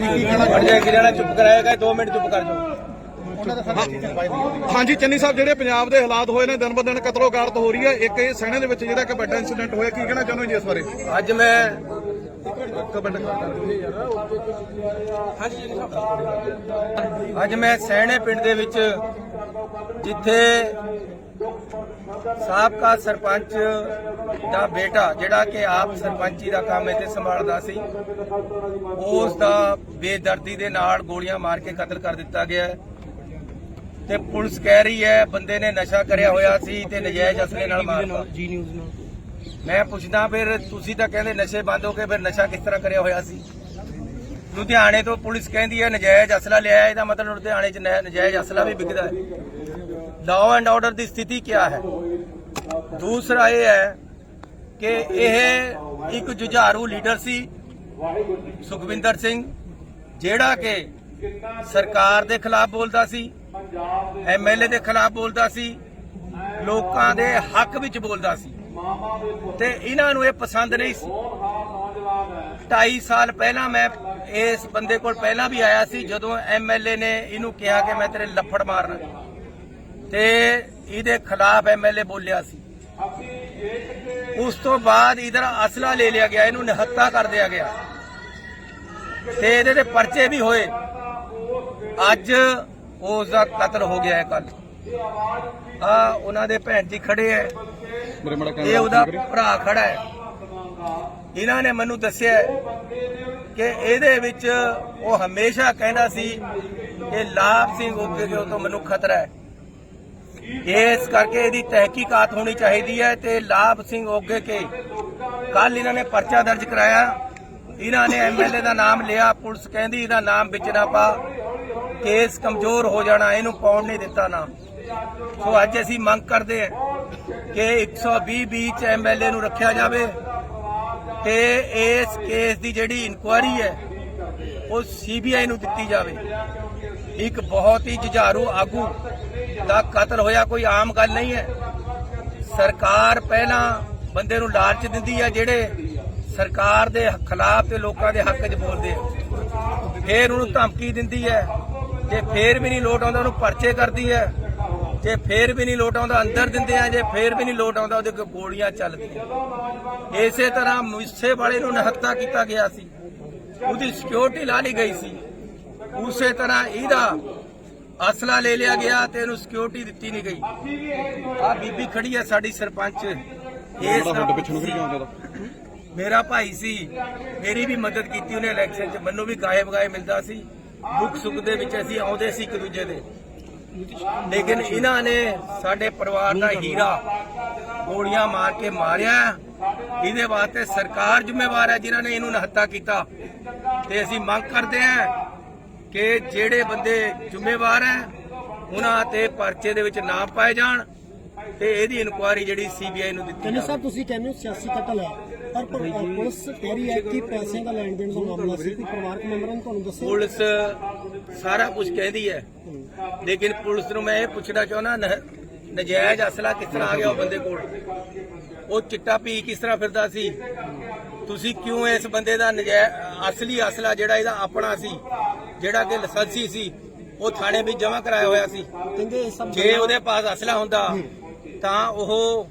ਕੀ ਕਹਿਣਾ ਖੜ ਜਾ ਕਿਰਿਆਣਾ ਚੁੱਪ ਕਰਾਏਗਾ 2 ਮਿੰਟ ਚੁੱਪ ਕਰ ਜਾਓ ਉਹਨਾਂ ਦਾ ਸਾਡਾ ਹਾਂਜੀ ਚੰਨੀ ਸਾਹਿਬ ਜਿਹੜੇ ਪੰਜਾਬ ਦੇ ਹਾਲਾਤ ਹੋਏ ਨੇ ਦਿਨ ਬ ਦਿਨ ਕਤਲੋ ਗਾਰਤ ਹੋ ਰਹੀ ਹੈ। ਇੱਕ ਇਹ ਸੈਣੇ ਦੇ ਵਿੱਚ ਜਿਹੜਾ ਇੱਕ ਵੱਡਾ ਇਨਸੀਡੈਂਟ ਹੋਇਆ ਕੀ ਕਹਿਣਾ ਚਾਹੁੰਦੇ ਹੋ ਜੀ ਇਸ ਬਾਰੇ? ਅੱਜ ਮੈਂ ਅੱਜ ਮੈਂ ਸੈਣੇ ਪਿੰਡ ਦੇ ਵਿੱਚ ਜਿੱਥੇ ਸਾਬਕਾ ਸਰਪੰਚ ਦਾ ਬੇਟਾ ਜਿਹੜਾ ਕਿ ਆਪ ਸਰਪੰਚੀ ਦਾ ਕੰਮ ਇੱਥੇ ਸੰਭਾਲਦਾ ਸੀ ਉਸ ਦਾ ਬੇਦਰਦੀ ਦੇ ਨਾਲ ਗੋਲੀਆਂ ਮਾਰ ਕੇ ਕਤਲ ਕਰ ਦਿੱਤਾ ਗਿਆ ਹੈ। ਤੇ ਪੁਲਿਸ ਕਹਿ ਰਹੀ ਹੈ ਬੰਦੇ ਨੇ ਨਸ਼ਾ ਕਰਿਆ ਹੋਇਆ ਸੀ ਤੇ ਨਜਾਇਜ਼ ਅਸਲੇ ਨਾਲ ਮਾਰਤਾ ਜੀ ਨਿਊਜ਼ ਨਾਲ ਮੈਂ ਪੁੱਛਦਾ ਫਿਰ ਤੁਸੀਂ ਤਾਂ ਕਹਿੰਦੇ ਨਸ਼ੇ ਬੰਦ ਹੋ ਕੇ ਫਿਰ ਨਸ਼ਾ ਕਿਸ ਤਰ੍ਹਾਂ ਕਰਿਆ ਹੋਇਆ ਸੀ? ਲੁਧਿਆਣੇ ਤੋਂ ਪੁਲਿਸ ਕਹਿੰਦੀ ਹੈ ਨਜਾਇਜ਼ ਅਸਲਾ ਲਿਆ ਇਹਦਾ ਮਤਲਬ ਲੁਧਿਆਣੇ 'ਚ ਨਜਾਇਜ਼ ਅਸਲਾ ਵੀ ਵਿਕਦਾ ਹੈ। ਲਾਅ ਐਂਡ ਆਰਡਰ ਦੀ ਸਥਿਤੀ ਕੀ ਹੈ? ਦੂਸਰਾ ਇਹ ਹੈ ਕਿ ਇਹ ਇੱਕ ਜੁਝਾਰੂ ਲੀਡਰ ਸੀ, ਸੁਖਵਿੰਦਰ ਸਿੰਘ, ਜਿਹੜਾ ਕਿ ਸਰਕਾਰ ਦੇ ਖਿਲਾਫ ਬੋਲਦਾ ਸੀ ਐਮਐਲਏ ਦੇ ਖਿਲਾਫ ਬੋਲਦਾ ਸੀ, ਲੋਕਾਂ ਦੇ ਹੱਕ ਵਿੱਚ ਬੋਲਦਾ ਸੀ। ਤੇ ਇਹਨਾਂ ਨੂੰ ਇਹ ਪਸੰਦ ਨਹੀਂ ਸੀ। 2.5 ਸਾਲ ਪਹਿਲਾਂ ਮੈਂ ਇਸ ਬੰਦੇ ਕੋਲ ਪਹਿਲਾਂ ਵੀ ਆਇਆ ਸੀ, ਜਦੋਂ ਐਮਐਲਏ ਨੇ ਇਹਨੂੰ ਕਿਹਾ ਕਿ ਮੈਂ ਤੇਰੇ ਲੱਫੜ ਮਾਰਨਾ। ਤੇ ਇਹਦੇ ਖਿਲਾਫ ਐਮਐਲਏ ਬੋਲਿਆ ਸੀ। ਉਸ ਤੋਂ ਬਾਅਦ ਇਧਰ ਅਸਲਾ ਲੈ ਲਿਆ ਗਿਆ ਇਹਨੂੰ ਨਿਹੱਤਾ ਕਰ ਦਿਆ ਗਿਆ। ਤੇ ਇਹਦੇ ਤੇ ਪਰਚੇ ਵੀ ਹੋਏ। ਅੱਜ ਉਸ ਦਾ ਕਤਲ ਹੋ ਗਿਆ ਹੈ ਕੱਲ ਆ ਉਹਨਾਂ ਦੇ ਭੈਣ ਜੀ ਖੜੇ ਐ ਇਹ ਉਹਦਾ ਭਰਾ ਖੜਾ ਹੈ। ਇਹਨਾਂ ਨੇ ਮੈਨੂੰ ਦੱਸਿਆ ਕਿ ਇਹਦੇ ਵਿੱਚ ਉਹ ਹਮੇਸ਼ਾ ਕਹਿੰਦਾ ਸੀ ਕਿ ਲਾਭ ਸਿੰਘ ਉੱਤੇ ਤੋਂ ਮੈਨੂੰ ਖਤਰਾ ਹੈ। ਇਸ ਕਰਕੇ ਇਹਦੀ ਤਹਿਕੀਕਾਤ ਹੋਣੀ ਚਾਹੀਦੀ ਹੈ ਤੇ ਲਾਭ ਸਿੰਘ ਓਗੇ ਕੇ ਕੱਲ ਇਹਨਾਂ ਨੇ ਪਰਚਾ ਦਰਜ ਕਰਾਇਆ। ਇਹਨਾਂ ਨੇ ਐਮਐਲਏ ਦਾ ਨਾਮ ਲਿਆ, ਪੁਲਿਸ ਕਹਿੰਦੀ ਇਹਦਾ ਨਾਮ ਵਿੱਚ ਨਾ ਪਾ। ਕੇਸ ਕਮਜ਼ੋਰ ਹੋ ਜਾਣਾ, ਇਹਨੂੰ ਪਾਉਣ ਨਹੀਂ ਦਿੱਤਾ ਨਾਮ ਸੋ ਅੱਜ ਅਸੀਂ ਮੰਗ ਕਰਦੇ ਹਾਂ ਕਿ 120 ਵਿੱਚ ਐਮਐਲਏ ਨੂੰ ਰੱਖਿਆ ਜਾਵੇ ਤੇ ਇਸ ਕੇਸ ਦੀ ਜਿਹੜੀ ਇਨਕੁਆਇਰੀ ਹੈ, ਉਹ ਸੀਬੀਆਈ ਨੂੰ ਦਿੱਤੀ ਜਾਵੇ। ਇੱਕ ਬਹੁਤ ਹੀ ਜੁਝਾਰੂ ਆਗੂ ਦਾ ਕਤਲ ਹੋਇਆ ਕੋਈ ਆਮ ਗੱਲ ਨਹੀਂ ਹੈ। ਸਰਕਾਰ ਪਹਿਲਾਂ ਬੰਦੇ ਨੂੰ ਲਾਲਚ ਦਿੰਦੀ ਹੈ, ਜਿਹੜੇ ਸਰਕਾਰ ਦੇ ਖਿਲਾਫ ਤੇ ਲੋਕਾਂ ਦੇ ਹੱਕ 'ਚ ਬੋਲਦੇ ਆ। ਫੇਰ ਉਹਨੂੰ ਧਮਕੀ ਦਿੰਦੀ ਹੈ। ਜੇ ਫੇਰ ਵੀ ਨਹੀਂ ਲੋਟ ਆਉਂਦਾ, ਉਹਨੂੰ ਪਰਚੇ ਕਰਦੀ ਹੈ। ਜੇ ਫੇਰ ਵੀ ਨਹੀਂ ਲੋਟ ਆਉਂਦਾ, ਅੰਦਰ ਦਿੰਦੇ ਆ। ਜੇ ਫੇਰ ਵੀ ਨਹੀਂ ਲੋਟ ਆਉਂਦਾ, ਉਹਦੇ ਕੋਲ ਗੋਲੀਆਂ ਚੱਲਦੀਆਂ। ਇਸੇ ਤਰ੍ਹਾਂ ਮੁੱਸੇ ਵਾਲੇ ਨੂੰ ਨਿਹੱਤਾ ਕੀਤਾ ਗਿਆ ਸੀ। ਉਹਦੀ ਸਿਕਿਉਰਿਟੀ ਲਾ ਲਈ ਗਈ ਸੀ। ਉਸੇ ਤਰ੍ਹਾਂ ਇਹਦਾ ਅਸਲਾ ਲੈ ਲਿਆ ਗਿਆ ਤੇ ਇਹਨੂੰ ਸਿਕਿਉਰਿਟੀ ਦਿੱਤੀ ਨਹੀਂ ਗਈ। ਆ ਬੀਬੀ ਖੜੀ ਹੈ ਸਾਡੀ ਸਰਪੰਚ। ਤੁਹਾਡੇ ਪਿੱਛੇ ਨੂੰ ਆਉਂਦਾ ਮੇਰਾ ਭਾਈ ਸੀ। ਮੇਰੀ ਵੀ ਮਦਦ ਕੀਤੀ ਉਹਨੇ ਇਲੈਕਸ਼ਨ 'ਚ। ਮੈਨੂੰ ਵੀ ਗਾਏ ਬਗਾਏ ਮਿਲਦਾ ਸੀ। ਦੁੱਖ ਸੁੱਖ ਦੇ ਵਿੱਚ ਅਸੀਂ ਆਉਂਦੇ ਸੀ ਇੱਕ ਦੂਜੇ ਦੇ। ਲੇਕਿਨ ਇਹਨਾਂ ਨੇ ਸਾਡੇ ਪਰਿਵਾਰ ਦਾ ਹੀਰਾ ਗੋਲੀਆਂ ਮਾਰ ਕੇ ਮਾਰਿਆ। ਇਹਦੇ ਵਾਸਤੇ ਸਰਕਾਰ ਜ਼ਿੰਮੇਵਾਰ ਹੈ ਜਿਨ੍ਹਾਂ ਨੇ ਇਹਨੂੰ ਨਹੱਤਾ ਕੀਤਾ। ਤੇ ਅਸੀਂ ਮੰਗ ਕਰਦੇ ਹਾਂ ਕਿ ਜਿਹੜੇ ਬੰਦੇ ਜ਼ਿੰਮੇਵਾਰ ਹੈ ਉਹਨਾਂ ਤੇ ਪਰਚੇ ਦੇ ਵਿੱਚ ਨਾਮ ਪਾਏ ਜਾਣ ਤੇ ਇਹਦੀ ਇਨਕੁਆਇਰੀ ਜਿਹੜੀ ਸੀਬੀਆਈ ਨੂੰ ਦਿੱਤੀ ਜਾਵੇ ਸਾਹਿਬ ਤੁਸੀਂ ਕਹਿੰਦੇ ਹੋ ਸਿਆਸੀ ਕਤਲ ਹੈ ਪਰ ਪੁਲਿਸ ਕਹਿ ਰਹੀ ਹੈ ਕਿ ਪੈਸਿਆਂ ਦਾ ਲੈਣ ਦੇਣ ਦਾ ਮਾਮਲਾ ਸੀ ਕੋਈ ਪਰਿਵਾਰਕ ਮੈਂਬਰਾਂ ਨੇ ਤੁਹਾਨੂੰ ਦੱਸਿਆ? ਪੁਲਿਸ ਸਾਰਾ ਕੁਝ ਕਹਿੰਦੀ ਹੈ। ਲੇਕਿਨ ਪੁਲਿਸ ਨੂੰ ਮੈਂ ਇਹ ਪੁੱਛਣਾ ਚਾਹੁੰਦਾ ਨ- ਨਜਾਇਜ਼ ਅਸਲਾ ਕਿਸ ਤਰ੍ਹਾਂ ਆ ਗਿਆ ਉਹ ਬੰਦੇ ਕੋਲ? ਉਹ ਚਿੱਟਾ ਪੀ ਕਿਸ ਤਰ੍ਹਾਂ ਫਿਰਦਾ ਸੀ? ਤੁਸੀਂ ਕਿਉਂ ਇਸ ਬੰਦੇ ਦਾ ਨਜਾਇਜ਼ ਅਸਲੀ ਅਸਲਾ ਜਿਹੜਾ ਇਹਦਾ ਆਪਣਾ ਸੀ? ਜਿਹੜਾ ਕਿ ਲਾਇਸੈਂਸੀ ਸੀ ਉਹ ਥਾਣੇ ਵਿੱਚ ਜਮ੍ਹਾਂ ਕਰਾਇਆ ਹੋਇਆ ਸੀ। ਕਹਿੰਦੇ ਜੇ ਉਹਦੇ ਪਾਸ ਅਸਲਾ ਹੁੰਦਾ ਤਾਂ ਉਹ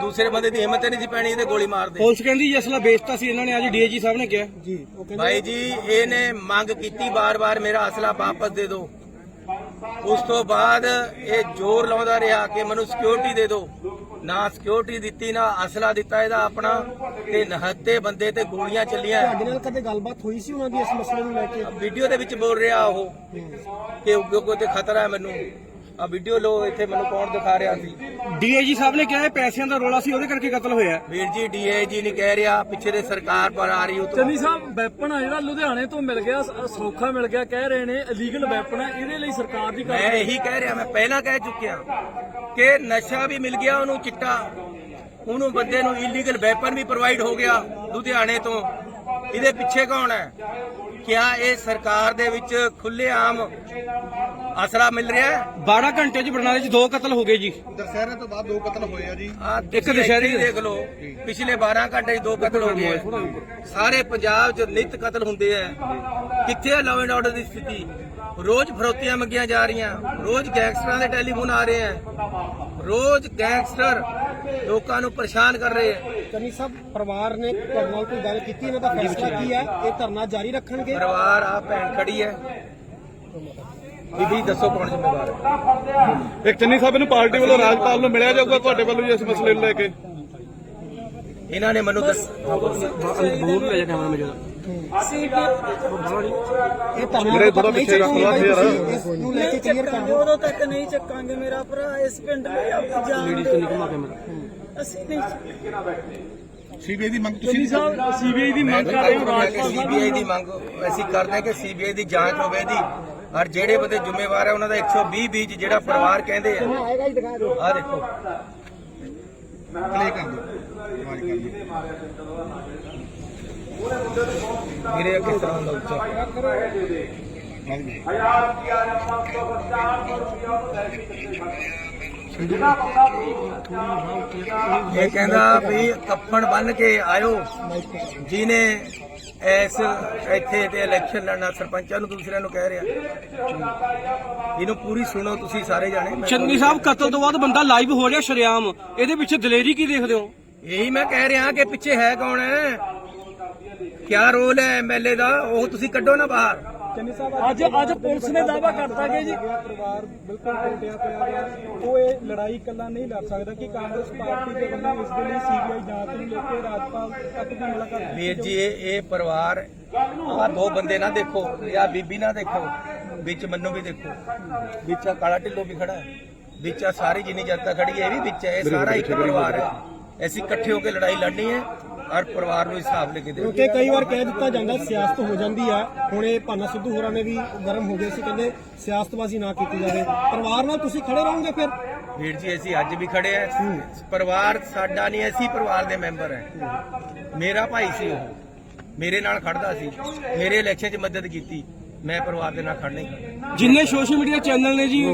ਦੂਸਰੇ ਬੰਦੇ ਦੀ ਹਿੰਮਤ ਨਹੀਂ ਸੀ ਪੈਣੀ ਇਹਦੇ ਗੋਲੀ ਮਾਰਦੇ ਪੁਲਿਸ ਕਹਿੰਦੀ ਜੀ ਅਸਲਾ ਵੇਚਤਾ ਸੀ ਇਹਨਾਂ ਨੇ ਅੱਜ ਡੀਏਜੀ ਸਾਹਿਬ ਨੇ ਕਿਹਾ। ਜੀ ਉਹ ਕਹਿੰਦੇ ਭਾਈ ਜੀ ਇਹਨੇ ਮੰਗ ਕੀਤੀ ਬਾਰ-ਬਾਰ ਮੇਰਾ ਅਸਲਾ ਵਾਪਸ ਦੇ ਦਿਓ। ਉਸ ਤੋਂ ਬਾਅਦ ਇਹ ਜ਼ੋਰ ਲਾਉਂਦਾ ਰਿਹਾ ਕਿ ਮੈਨੂੰ ਸਿਕਿਉਰਿਟੀ ਦੇ ਦਿਓ। ਨਾ ਸਿਕਿਉਰਿਟੀ ਦਿੱਤੀ ਨਾ ਅਸਲਾ ਦਿੱਤਾ ਇਹਦਾ ਆਪਣਾ। ਤੇ ਨਹੱਤੇ ਬੰਦੇ ਤੇ ਗੋਲੀਆਂ ਚੱਲੀਆਂ। ਤੁਹਾਡੇ ਨਾਲ ਕਦੇ ਗੱਲਬਾਤ ਹੋਈ ਸੀ ਉਹਨਾਂ ਦੀ ਇਸ ਮਸਲੇ ਨੂੰ ਲੈ ਕੇ? ਵੀਡੀਓ ਦੇ ਵਿੱਚ ਬੋਲ ਰਿਹਾ ਉਹ ਕਿ ਉੱਗੇ ਤੇ ਖਤਰਾ ਹੈ ਮੈਨੂੰ। ਆ ਵੀਡੀਓ ਲੋ ਇੱਥੇ ਮੈਨੂੰ ਕੌਣ ਦਿਖਾ ਰਿਹਾ ਸੀ। ਡੀਏਜੀ ਸਾਹਿਬ ਨੇ ਕਿਹਾ ਪੈਸਿਆਂ ਦਾ ਰੋਲਾ ਸੀ ਉਹਦੇ ਕਰਕੇ ਕਤਲ ਹੋਇਆ। ਵੀਰ ਜੀ ਡੀਏਜੀ ਨਹੀਂ ਕਹਿ ਰਿਹਾ ਪਿੱਛੇ ਦੇ ਸਰਕਾਰ ਪਰ ਆ ਰਹੀ ਉਹ ਤੋਂ ਚੰਨੀ ਸਾਹਿਬ ਵੈਪਨ ਆ ਜਿਹੜਾ ਲੁਧਿਆਣੇ ਤੋਂ ਮਿਲ ਗਿਆ ਸ- ਸੌਖਾ ਮਿਲ ਗਿਆ ਕਹਿ ਰਹੇ ਨੇ ਇਲੀਗਲ ਵੈਪਨ ਆ ਇਹਦੇ ਲਈ ਸਰਕਾਰ ਦੀ ਮੈਂ ਕਾਰਵਾਈ ਇਹੀ ਕਹਿ ਰਿਹਾ ਮੈਂ ਪਹਿਲਾਂ ਕਹਿ ਚੁੱਕਿਆ ਕਿ ਨਸ਼ਾ ਵੀ ਮਿਲ ਗਿਆ ਉਹਨੂੰ ਚਿੱਟਾ ਉਹਨੂੰ ਬੰਦੇ ਨੂੰ ਇਲੀਗਲ ਵੈਪਨ ਵੀ ਪ੍ਰੋਵਾਈਡ ਹੋ ਗਿਆ ਲੁਧਿਆਣੇ ਤੋਂ। ਇਹਦੇ ਪਿੱਛੇ ਕੌਣ ਹੈ? ਕਿਆ ਇਹ ਸਰਕਾਰ ਦੇ ਵਿੱਚ ਖੁੱਲ੍ਹੇਆਮ ਆਸਰਾ ਮਿਲ ਰਿਹਾ ਹੈ? 12 ਘੰਟੇ 'ਚ ਬਰਨਾਲੇ 'ਚ ਦੋ ਕਤਲ ਹੋ ਗਏ ਜੀ। ਦਸਹਿਰੇ ਤੋਂ ਬਾਅਦ ਦੋ ਕਤਲ ਹੋਏ ਆ ਜੀ। ਆ ਇੱਕ ਦੁਸ਼ਹਿਰੇ ਦੇ- ਦੇਖ ਲਓ ਪਿਛਲੇ 12 ਘੰਟੇ 'ਚ ਦੋ ਕਤਲ ਹੋ ਗਏ ਆ। ਸਾਰੇ ਪੰਜਾਬ 'ਚ ਨਿਤ ਕਤਲ ਹੁੰਦੇ ਆ। ਕਿੱਥੇ ਹੈ ਲਾਅ ਐਂਡ ਆਰਡਰ ਦੀ ਸਥਿਤੀ? ਰੋਜ਼ ਫਰੋਤੀਆਂ ਮੰਗੀਆਂ ਜਾ ਰਹੀਆਂ। ਰੋਜ਼ ਗੈਂਗਸਟਰਾਂ ਦੇ ਟੈਲੀਫੋਨ ਆ ਰਹੇ ਆ। ਰੋਜ਼ ਗੈਂਗਸਟਰ ਲੋਕਾਂ ਨੂੰ ਪਰੇਸ਼ਾਨ ਕਰ ਰਹੇ ਆ। ਚੰਨੀ ਸਾਹਿਬ ਪਰਿਵਾਰ ਨੇ ਤੁਹਾਡੇ ਨਾਲ ਕੋਈ ਗੱਲ ਕੀਤੀ ਇਹਨਾਂ ਦਾ ਫੈਸਲਾ ਕੀ ਹੈ? ਇਹ ਧਰਨਾ ਜਾਰੀ ਰੱਖਣਗੇ? ਪਰਿਵਾਰ ਆ ਭੈਣ ਖੜੀ ਹੈ। ਬੀਬੀ ਦੱਸੋ ਕੌਣ ਜ਼ਿੰਮੇਵਾਰ ਹੈ? ਇੱਕ ਚੰਨੀ ਸਾਹਿਬ ਨੂੰ ਪਾਰਟੀ ਵੱਲੋਂ ਰਾਜਪਾਲ ਨੂੰ ਮਿਲਿਆ ਜਾਊਗਾ ਤੁਹਾਡੇ ਵੱਲੋਂ ਜੀ ਇਸ ਮਸਲੇ ਨੂੰ ਲੈ ਕੇ। ਇਹਨਾਂ ਨੇ ਮੈਨੂੰ ਦੱਸ ਦੂਰ ਲੈ ਜਾ ਕੈਮਰਾ ਮੇਰੇ ਦਾ ਮੇਰੇ ਪਿੱਛੇ ਰੱਖ ਯਾਰ। ਤੁਸੀਂ ਇਸ ਨੂੰ ਲੈ ਕੇ ਕਲੀਅਰ ਕਰ ਦਿਓ। ਉਦੋਂ ਤੱਕ ਨਹੀਂ ਚੱਕਾਂਗੇ ਮੇਰਾ ਭਰਾ ਇਸ ਪਿੰਡ ਲਈ ਆਪਣੀ ਜਾਨ ਕੈਮਰਾ ਅਸੀਂ ਨਹੀਂ ਸੀਬੀਆਈ ਦੀ ਮੰਗ ਚੰਨੀ ਸਾਹਿਬ ਸੀਬੀਆਈ ਦੀ ਮੰਗ ਕਰ ਰਹੇ ਹੋ ਰਾਜਪਾਲ ਸਾਹਿਬ ਸੀਬੀਆਈ ਦੀ ਮੰਗ ਅਸੀਂ ਕਰਦੇ ਹਾਂ ਕਿ ਸੀਬੀਆਈ ਦੀ ਜਾਂਚ ਹੋਵੇ ਦੀ ਔਰ ਜਿਹੜੇ ਬੰਦੇ ਜ਼ਿੰਮੇਵਾਰ ਹੈ ਉਹਨਾਂ ਦਾ 120 ਬੀਜ ਜਿਹੜਾ ਪਰਿਵਾਰ ਕਹਿੰਦੇ ਆ। ਆ ਦੇਖੋ ਪਲੇ ਕਰ ਦਿਓ। ਆਵਾਜ਼ ਕਰ ਦਿਓ। ਮੇਰੇ ਕਿਸ ਤਰ੍ਹਾਂ ਦਾ ਉੱਚਾ? ਇਹ ਕਹਿੰਦਾ ਵੀ ਕੱਫਣ ਬੰਨ ਕੇ ਆਇਓ। ਜਿਨੇ ਐਸ ਇੱਥੇ ਤੇ ਇਲੈਕਸ਼ਨ ਲੜਨਾ ਸਰਪੰਚਾਂ ਨੂੰ ਦੂਸਰਿਆਂ ਨੂੰ ਕਹਿ ਰਿਹਾ। ਇਹਨੂੰ ਪੂਰੀ ਸੁਣੋ ਤੁਸੀਂ ਸਾਰੇ ਜਾਣੇ। ਚੰਨੀ ਸਾਹਿਬ ਕਤਲ ਤੋਂ ਬਾਅਦ ਬੰਦਾ ਲਾਈਵ ਹੋ ਰਿਹਾ ਸ਼ਰੇਆਮ। ਇਹਦੇ ਪਿੱਛੇ ਦਲੇਰੀ ਕੀ ਦੇਖਦੇ ਹੋ? ਇਹੀ ਮੈਂ ਕਹਿ ਰਿਹਾ ਕਿ ਪਿੱਛੇ ਹੈ ਕੌਣ? ਹੈ ਕਿਆ ਰੋਲ ਹੈ ਐਮਐਲਏ ਦਾ? ਉਹ ਤੁਸੀਂ ਕੱਢੋ ਨਾ ਬਾਹਰ। ਅੱਜ ਅੱਜ ਪੁਲਿਸ ਨੇ ਦਾਅਵਾ ਕਰਤਾ ਕਿ ਜੀ ਪਰਿਵਾਰ ਬਿਲਕੁਲ ਟੁੱਟਿਆ ਪਿਆ ਹੈ ਉਹ ਇਹ ਲੜਾਈ ਇਕੱਲਾ ਨਹੀਂ ਲੜ ਸਕਦਾ ਕਿ ਕਾਂਗਰਸ ਪਾਰਟੀ ਦੇ ਵੱਲੋਂ ਇਸ ਦੇ ਲਈ ਸੀਬੀਆਈ ਜਾਂਚ ਨੂੰ ਲੈ ਕੇ ਰਾਜਪਾਲ ਤੱਕ ਦੀ ਮੁਲਾਕਾਤ ਵੀਰ ਜੀ ਇਹ ਇਹ ਪਰਿਵਾਰ ਆ ਦੋ ਬੰਦੇ ਨਾ ਦੇਖੋ ਜਾਂ ਬੀਬੀ ਨਾ ਦੇਖੋ ਵਿੱਚ ਮੈਨੂੰ ਵੀ ਦੇਖੋ। ਵਿੱਚ ਆਹ ਕਾਲਾ ਢਿੱਲੋਂ ਵੀ ਖੜਾ ਹੈ। ਵਿੱਚ ਆਹ ਸਾਰੀ ਜਿੰਨੀ ਜਨਤਾ ਖੜੀ ਹੈ ਇਹ ਵੀ ਵਿੱਚ ਹੈ ਇਹ ਸਾਰਾ ਇੱਕ ਪਰਿਵਾਰ ਹੈ। ਅਸੀਂ ਇਕੱਠੇ ਹੋ ਕੇ ਲੜਾਈ ਲੜਨੀ ਹੈ। ਔਰ ਪਰਿਵਾਰ ਨੂੰ ਹਿਸਾਬ ਲੈ ਕੇ ਦੇਣਾ ਕਿਉਂਕਿ ਕਈ ਵਾਰ ਕਹਿ ਦਿੱਤਾ ਜਾਂਦਾ ਸਿਆਸਤ ਹੋ ਜਾਂਦੀ ਆ। ਹੁਣ ਇਹ ਭਾਨਾ ਸਿੱਧੂ ਹੋਰਾਂ ਨੇ ਵੀ ਗਰਮ ਹੋ ਗਏ ਸੀ ਕਹਿੰਦੇ ਸਿਆਸਤਬਾਜ਼ੀ ਨਾ ਕੀਤੀ ਜਾਵੇ। ਪਰਿਵਾਰ ਨਾਲ ਤੁਸੀਂ ਖੜੇ ਰਹੋਗੇ ਫਿਰ? ਵੀਰ ਜੀ ਅਸੀਂ ਅੱਜ ਵੀ ਖੜੇ ਆ। ਪਰਿਵਾਰ ਸਾਡਾ ਨਹੀਂ ਅਸੀਂ ਪਰਿਵਾਰ ਦੇ ਮੈਂਬਰ ਹੈ ਮੇਰਾ ਭਾਈ ਸੀ ਉਹ। ਮੇਰੇ ਨਾਲ ਖੜਦਾ ਸੀ। ਮੇਰੇ ਇਲੈਕਸ਼ਨ 'ਚ ਮਦਦ ਕੀਤੀ। ਮੈਂ ਪਰਿਵਾਰ ਦੇ ਨਾਲ ਖੜਨਾ ਹੀ ਖੜਨਾ। ਜਿੰਨੇ ਸੋਸ਼ਲ ਮੀਡੀਆ ਚੈਨਲ ਨੇ ਜੀ